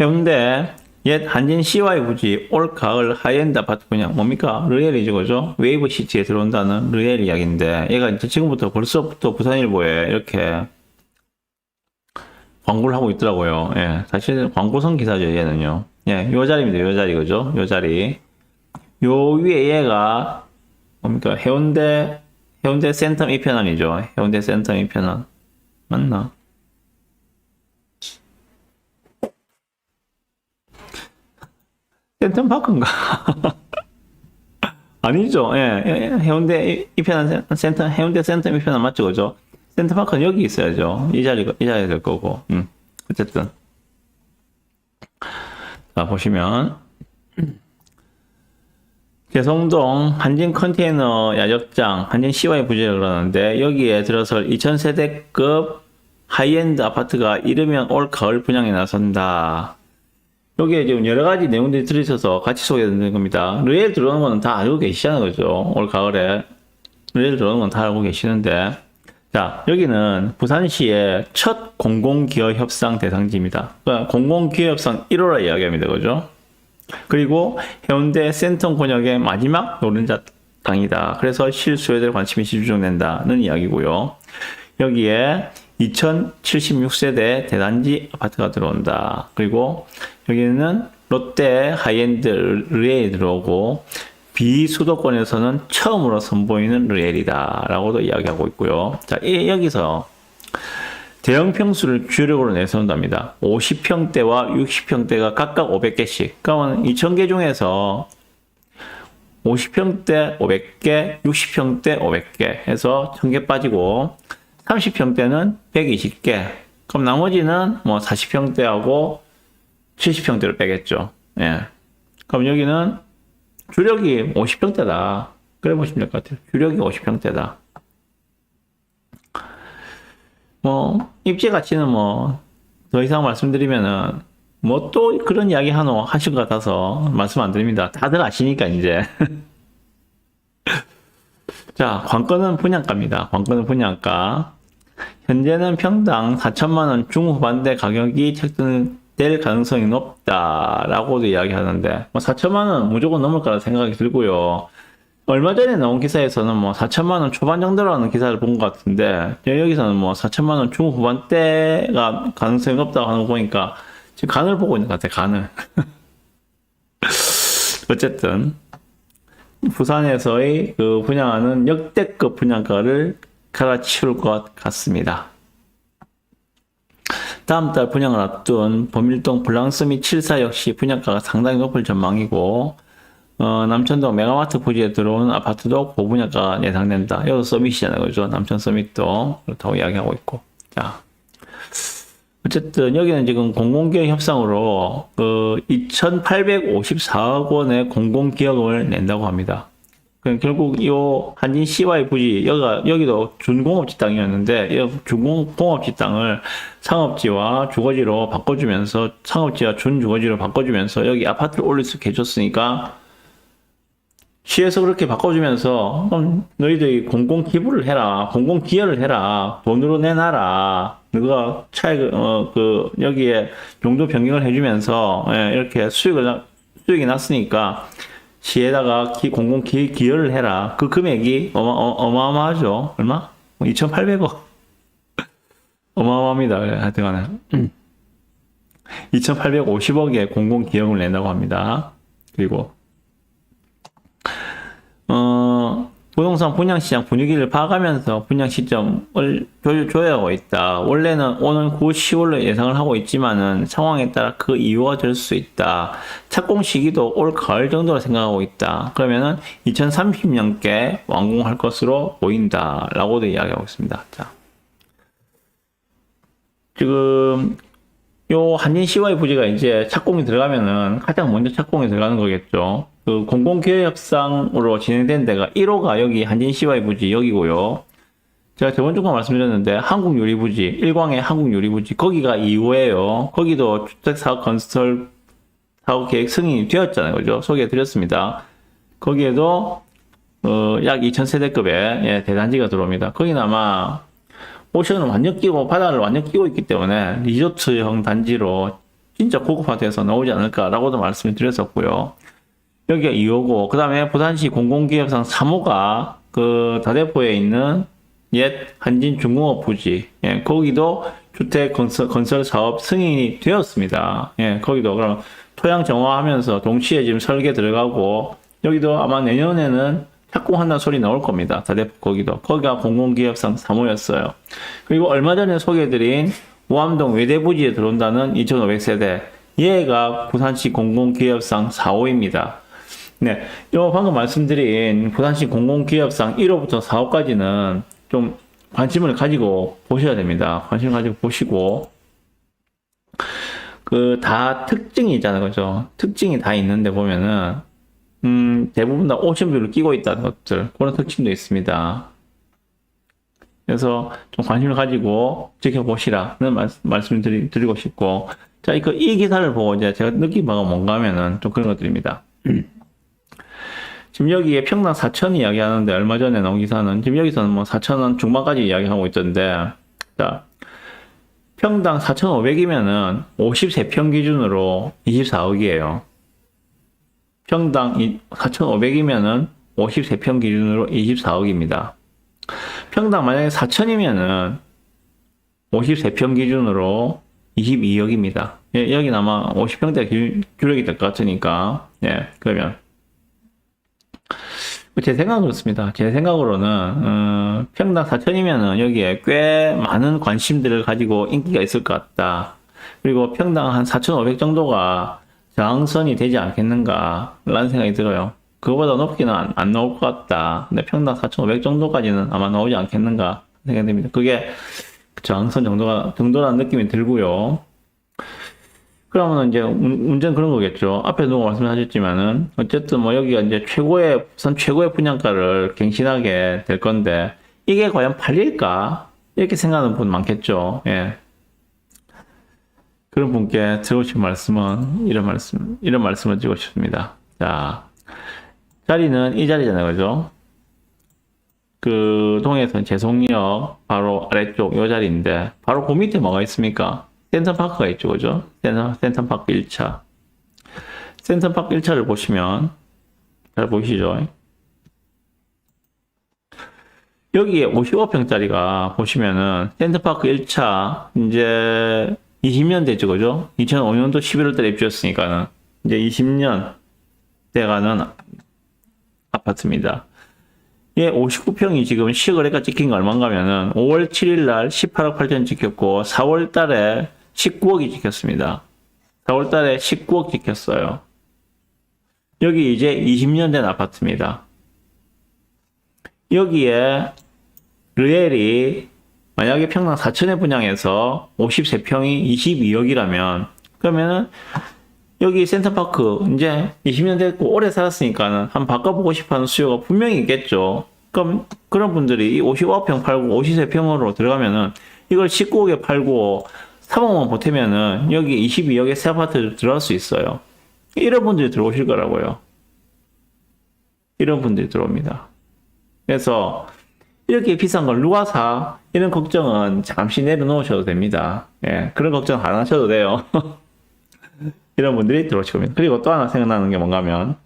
해운대 옛 한진 CY 부지 올 가을 하이엔드 아파트 분양 뭡니까? 르엘이죠, 그죠? 웨이브 시티에 들어온다는 르엘 이야기인데 얘가 이제 지금부터 벌써부터 부산일보에 이렇게 광고를 하고 있더라고요. 예, 사실 광고성 기사죠, 얘는요. 예, 요 자리입니다, 요 자리, 그죠? 요 자리. 요 위에 얘가 뭡니까? 해운대 해운대 센텀 2편안이죠. 해운대 센텀 2편안 맞나? 센텀 파크인가? 아니죠. 예, 예, 예. 해운대 2편안 센터 해운대 센텀 2편안 맞죠, 그죠? 센터 파크는 여기 있어야죠. 이 자리가 이 자리 될 거고. 음. 어쨌든 자 보시면. 개성동 한진 컨테이너 야적장, 한진 CY 부지를 그러는데 여기에 들어설 2000세대급 하이엔드 아파트가 이르면 올 가을 분양에 나선다. 여기에 지금 여러 가지 내용들이 들어있어서 같이 소개해드리는 겁니다. 르엘 들어오는 거는 다 알고 계시잖아요. 그죠? 올 가을에. 르엘 들어오는 건 다 알고 계시는데. 자, 여기는 부산시의 첫 공공기업 협상 대상지입니다. 그러니까 공공기업 협상 1호라 이야기합니다. 그죠? 그리고 해운대 센텀 권역의 마지막 노른자 땅이다. 그래서 실수요자들 관심이 집중된다는 이야기고요. 여기에 2076세대 대단지 아파트가 들어온다. 그리고 여기는 롯데 하이엔드 르엘이 들어오고 비수도권에서는 처음으로 선보이는 르엘이다. 라고도 이야기하고 있고요. 자, 이- 여기서 대형 평수를 주력으로 내세운답니다. 50평대와 60평대가 각각 500개씩. 그러면 2000개 중에서 50평대 500개, 60평대 500개 해서 1000개 빠지고 30평대는 120개. 그럼 나머지는 뭐 40평대하고 70평대를 빼겠죠. 예. 그럼 여기는 주력이 50평대다. 그래 보시면 될 것 같아요. 주력이 50평대다. 뭐 입지 가치는 뭐 더 이상 말씀드리면은 뭐 또 그런 이야기 하노 하실 것 같아서 말씀 안 드립니다. 다들 아시니까 이제 자 관건은 분양가입니다. 관건은 분양가 현재는 평당 4천만 원 중후반대 가격이 책정될 가능성이 높다라고도 이야기하는데 뭐 4천만 원 무조건 넘을 거라 생각이 들고요. 얼마 전에 나온 기사에서는 뭐 4천만 원 초반 정도라는 기사를 본 것 같은데 여기서는 뭐 4천만 원 중후반대가 가능성이 높다고 하는 거 보니까 지금 간을 보고 있는 것 같아 간을 어쨌든 부산에서의 그 분양하는 역대급 분양가를 갈아치울 것 같습니다. 다음 달 분양을 앞둔 범일동 블랑스 및74 역시 분양가가 상당히 높을 전망이고 어, 남천동 메가마트 부지에 들어온 아파트도 고분양가가 예상된다. 이것도 서밋이잖아요. 그죠? 남천 서밋도 그렇다고 이야기하고 있고. 자. 어쨌든 여기는 지금 공공기업 협상으로 그 2,854억 원의 공공기업을 낸다고 합니다. 그 결국 이 한진 CY 부지 여기가 여기도 준공업지 땅이었는데 이 준공업지 땅을 상업지와 주거지로 바꿔주면서 상업지와 준주거지로 바꿔주면서 여기 아파트를 올릴 수 있게 해줬으니까 시에서 그렇게 바꿔주면서 그럼 너희들이 공공 기부를 해라, 공공 기여를 해라, 돈으로 내놔라. 너가 차익 어그 여기에 용도 변경을 해주면서 예, 이렇게 수익을 나- 수익이 났으니까 시에다가 기, 공공 기, 기여를 해라. 그 금액이 어마, 어, 어마어마하죠. 얼마? 2,800억. 어마어마합니다. 예, 하여튼간에. 2,850억의 공공 기여금을 낸다고 합니다. 그리고 어, 부동산 분양시장 분위기를 봐가면서 분양 시점을 조- 조여하고 있다. 원래는 오는 9, 10월로 예상을 하고 있지만은 상황에 따라 그 이유가 될 수 있다. 착공 시기도 올 가을 정도로 생각하고 있다. 그러면은 2030년께 완공할 것으로 보인다. 라고도 이야기하고 있습니다. 자. 지금 요 한진 CY 부지가 이제 착공이 들어가면은 가장 먼저 착공이 들어가는 거겠죠. 그 공공기획협상으로 진행된 데가 1호가 여기 한진 CY 부지 여기고요. 제가 저번 주가 말씀드렸는데 한국유리 부지, 일광의 한국유리 부지 거기가 2호예요. 거기도 주택사업 건설 사업 계획 승인이 되었잖아요. 그죠? 소개해 드렸습니다. 거기에도 어, 약 2000세대급의 예, 대단지가 들어옵니다. 거기는 아마 오션을 완전 끼고 바다를 완전 끼고 있기 때문에 리조트형 단지로 진짜 고급 아파트에서 나오지 않을까라고도 말씀을 드렸었고요. 여기가 2호고, 그 다음에 부산시 공공기업상 3호가 그 다대포에 있는 옛 한진 중공업 부지, 예, 거기도 주택 건설, 건설 사업 승인이 되었습니다. 예, 거기도 그럼 토양 정화하면서 동시에 지금 설계 들어가고, 여기도 아마 내년에는 착공한다는 소리 나올 겁니다. 다대포 거기도. 거기가 공공기업상 3호였어요. 그리고 얼마 전에 소개해드린 우암동 외대부지에 들어온다는 2,500세대. 얘가 부산시 공공기업상 4호입니다. 네. 요 방금 말씀드린 부산시 공공기업상 1호부터 4호까지는 좀 관심을 가지고 보셔야 됩니다. 관심을 가지고 보시고, 그, 다 특징이 있잖아요. 그죠? 특징이 다 있는데 보면은, 음, 대부분 다 오션뷰를 끼고 있다는 것들, 그런 특징도 있습니다. 그래서 좀 관심을 가지고 지켜보시라는 말, 말씀을 드리, 드리고 싶고, 자, 이, 그, 이 기사를 보고 이제 제가 느낀 바가 뭔가 하면은 좀 그런 것들입니다. 지금 여기에 평당 4천 이야기 하는데 얼마 전에 나온 기사는 지금 여기서는 뭐 4천 원 중반까지 이야기하고 있던데, 자, 평당 4,500이면은 53평 기준으로 24억이에요. 평당 4,500이면은 53평 기준으로 24억입니다. 평당 만약에 4,000이면은 53평 기준으로 22억입니다. 예, 여기는 아마 50평대 규력이 될 것 같으니까, 예, 그러면. 제 생각은 그렇습니다. 제 생각으로는, 어, 평당 4,000이면은 여기에 꽤 많은 관심들을 가지고 인기가 있을 것 같다. 그리고 평당 한 4,500 정도가 저항선이 되지 않겠는가, 라는 생각이 들어요. 그거보다 높게는 안, 안 나올 것 같다. 근데 평당 4,500 정도까지는 아마 나오지 않겠는가 생각이 듭니다. 그게 저항선 정도가, 정도라는 느낌이 들고요. 그러면 이제 문- 문제는 그런 거겠죠. 앞에 누가 말씀하셨지만은 어쨌든 뭐 여기가 이제 최고의 부산 최고의 분양가를 갱신하게 될 건데 이게 과연 팔릴까 이렇게 생각하는 분 많겠죠. 예. 그런 분께 싶은 말씀은 이런 말씀 이런 말씀을 드리고 싶습니다. 자 자리는 이 자리잖아요, 그죠? 그 동해선 제송역 바로 아래쪽 이 자리인데 바로 그 밑에 뭐가 있습니까? 센터파크가 있죠, 그죠? 센터, 센터파크 1차. 센터파크 1차를 보시면, 잘 보이시죠? 여기에 55평짜리가 보시면은, 센터파크 1차, 이제 20년 됐죠, 그죠? 2005년도 11월 달에 입주했으니까는, 이제 20년 돼가는 아파트입니다. 예, 59평이 지금 시거래가 찍힌 거 얼마인가면은 5월 7일 날 18억 8천 찍혔고 4월 달에 19억이 찍혔습니다. 4월 달에 19억 찍혔어요. 여기 이제 20년 된 아파트입니다. 여기에 르엘이 만약에 평당 4천에 분양해서 53평이 22억이라면 그러면은 여기 센터파크 이제 20년 됐고 오래 살았으니까는 한 바꿔보고 싶어하는 수요가 분명히 있겠죠. 그럼 그런 분들이 이 59평 팔고 53평으로 들어가면은 이걸 19억에 팔고 3억만 보태면은 여기 22억에 새 아파트 들어갈 수 있어요. 이런 분들이 들어오실 거라고요. 이런 분들이 들어옵니다. 그래서 이렇게 비싼 걸 누가 사? 이런 걱정은 잠시 내려놓으셔도 됩니다. 예, 그런 걱정 안 하셔도 돼요. 이런 분들이 들어오실 겁니다. 그리고 또 하나 생각나는 게 뭔가 하면,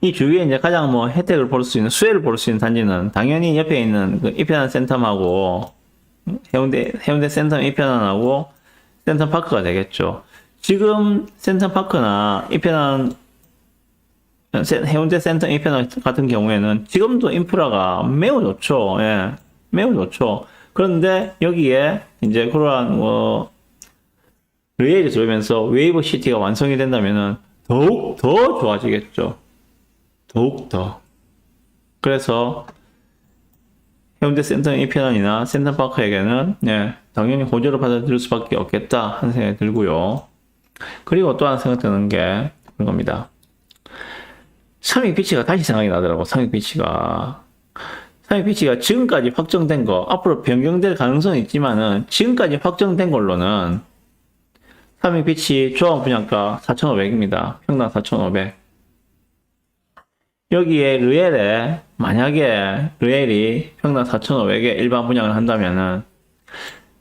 이 주위에 이제 가장 뭐 혜택을 볼 수 있는, 수혜를 볼 수 있는 단지는 당연히 옆에 있는 그 이편한 센텀하고, 해운대, 해운대 센텀 이편한하고 센텀파크가 되겠죠. 지금 센텀파크나 이편한, 세- 해운대 센텀 이편한 같은 경우에는 지금도 인프라가 매우 좋죠. 예. 매우 좋죠. 그런데 여기에 이제 그러한 뭐, 르엘이 들어오면서 웨이브 시티가 완성이 된다면은 더욱 더 좋아지겠죠. 더욱 더. 그래서 해운대 센터 1편이나 센터파크에게는 네, 당연히 호재로 받아들일 수밖에 없겠다 하는 생각이 들고요. 그리고 또 하나 생각 드는 게 그런 겁니다. 삼익 비치가 다시 생각이 나더라고. 삼익 비치가 삼익 비치가 지금까지 확정된 거 앞으로 변경될 가능성은 있지만은 지금까지 확정된 걸로는 삼익 비치 조합 분양가 4,500입니다. 평당 4,500. 여기에 르엘에 만약에 르엘이 평당 4,500에 일반 분양을 한다면은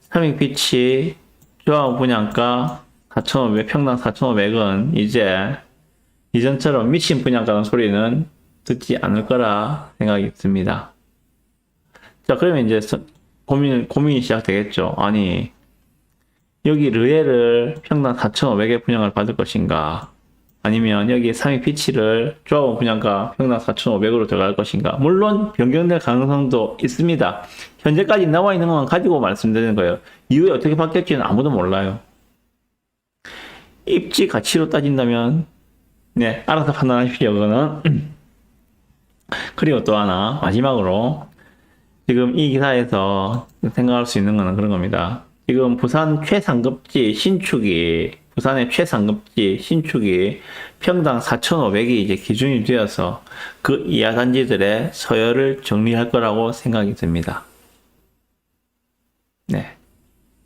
삼익 비치 조합 분양가 4,500, 평당 4,500은 이제 이전처럼 미친 분양가는 소리는 듣지 않을 거라 생각이 듭니다. 자, 그러면 이제 서- 고민, 고민이 시작되겠죠. 아니, 여기 르에를 평당 4,500에 분양을 받을 것인가? 아니면 여기 상위 피치를 조합원 분양가 평당 4,500으로 들어갈 것인가? 물론 변경될 가능성도 있습니다. 현재까지 나와 있는 것만 가지고 말씀드리는 거예요. 이후에 어떻게 바뀔지는 아무도 몰라요. 입지 가치로 따진다면 네, 알아서 판단하십시오. 그거는. 그리고 또 하나 마지막으로 지금 이 기사에서 생각할 수 있는 거는 그런 겁니다. 지금 부산 최상급지 신축이 부산의 최상급지 신축이 평당 4,500이 이제 기준이 되어서 그 이하 단지들의 서열을 정리할 거라고 생각이 듭니다. 네,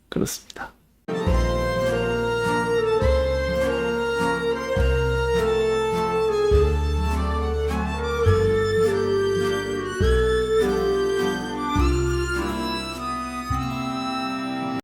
그렇습니다.